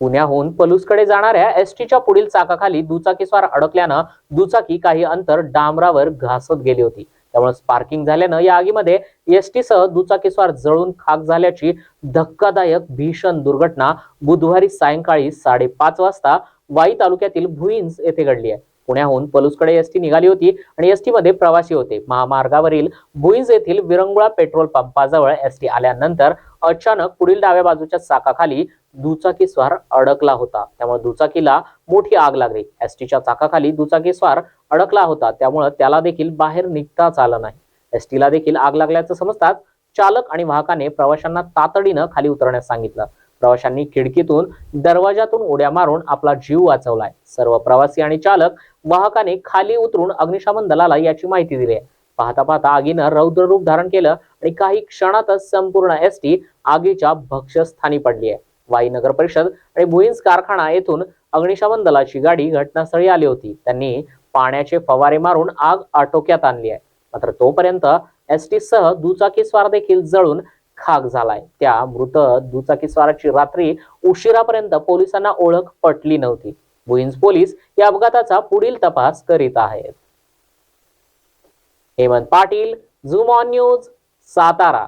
पुण्याहून पलूसकडे जाणाऱ्या एसटीच्या पुढील चाकाखाली दुचाकीस्वार अडकल्यानं दुचाकी काही अंतर डांबरावर घासत गेली होती. त्यामुळे स्पार्किंग झाल्यानं या आगीमध्ये एसटीसह दुचाकीस्वार जळून खाक झाल्याची धक्कादायक भीषण दुर्घटना बुधवारी सायंकाळी साडेपाच वाजता वाई तालुक्यातील भुईंज येथे घडली आहे. पुण्याहून पलूसकडे एस टी निघाली होती आणि एसमध्ये प्रवासी होते. महामार्गावरील भुईंज येथील विरंगुळा पेट्रोल पंपाजवळ एस टी आल्यानंतर अचानक पुढील डाव्या बाजूच्या चाकाखाली दुचाकीस्वार अडकला होता. त्यामुळे दुचाकीला मोठी आग लागली. एसटीच्या चाकाखाली दुचाकीस्वार अडकला होता. त्यामुळे त्याला देखील बाहेर निघताच आलं नाही. एसटीला देखील आग लागल्याचं समजताच चालक आणि वाहकाने प्रवाशांना तातडीनं खाली उतरण्यास सांगितलं. प्रवाशांनी खिडकीतून दरवाजातून उड्या मारून आपला जीव वाचवलाय. सर्व प्रवासी आणि चालक वाहकाने खाली उतरून अग्निशमन दलाला याची माहिती दिली आहे. पाहता पाहता आगीनं रौद्र रूप धारण केलं आणि काही क्षणातच संपूर्ण एस टी आगीच्या भक्ष्यस्थानी पडली आहे. वाई नगर परिषद आणि भुईंज कारखाना येथून अग्निशमन दलाची गाडी घटनास्थळी आली होती. त्यांनी पाण्याचे फवारे मारून आग आटोक्यात आणली आहे. मात्र तोपर्यंत एस टी सह दुचाकी स्वार देखील जळून खाक झालाय. त्या मृत दुचाकी स्वाराची रात्री उशिरापर्यंत पोलिसांना ओळख पटली नव्हती. भुईंज पोलीस या अपघाताचा पुढील तपास करीत आहेत. Hemant Patil zoom on news Satara.